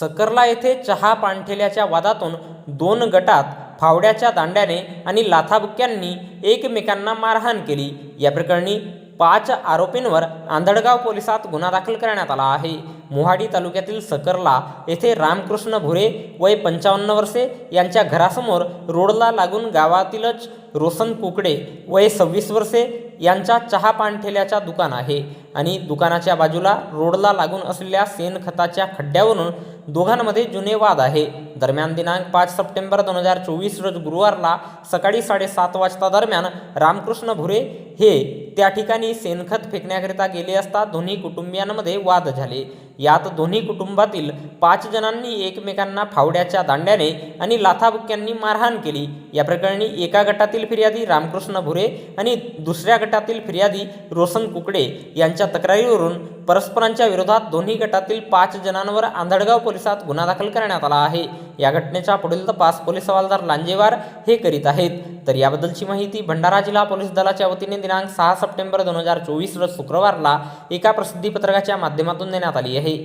सकर्ला येथे चहा पाणठेल्याच्या वादातून दोन गटात फावड्याच्या दांड्याने आणि लाथाबुक्क्यांनी एकमेकांना मारहाण केली. या प्रकरणी पाच आरोपींवर आंधळगाव पोलिसात गुन्हा दाखल करण्यात आला आहे. मोहाडी तालुक्यातील सकरला येथे रामकृष्ण भुरे वय पंचावन्न वर्षे यांच्या घरासमोर रोडला लागून गावातीलच रोशन कुकडे वय सव्वीस वर्षे यांच्या चहा पाणठेल्याच्या दुकान आहे. आणि दुकानाच्या बाजूला रोडला लागून असलेल्या शेणखताच्या खड्ड्यावरून दोघांमध्ये जुने वाद आहे. दरम्यान दिनांक पाच सप्टेंबर दोन हजार चोवीस रोज गुरुवारला सकाळी साडेसात वाजता दरम्यान रामकृष्ण भुरे हे त्या ठिकाणी शेणखत फेकण्याकरिता गेले असता दोन्ही कुटुंबियांमध्ये वाद झाले. यात दोन्ही कुटुंबातील पाच जणांनी एकमेकांना फावड्याच्या दांड्याने आणि लाथाबुक्क्यांनी मारहाण केली. या प्रकरणी एका गटातील फिर्यादी रामकृष्ण भुरे आणि दुसऱ्या गटातील फिर्यादी रोशन कुकडे यांच्या तक्रारीवरून परस्परांच्या विरोधात दोन्ही गटातील पाच जणांवर आंधळगाव पोलिसात गुन्हा दाखल करण्यात आला आहे. या घटनेचा पुढील तपास पोलीस हवालदार लांजेवार हे करीत आहेत. तर याबद्दलची माहिती भंडारा जिल्हा पोलीस दलाच्या वतीने दिनांक सहा सप्टेंबर दोन हजार चोवीस रोज शुक्रवारला एका प्रसिद्धी पत्रकाच्या माध्यमातून देण्यात आली आहे.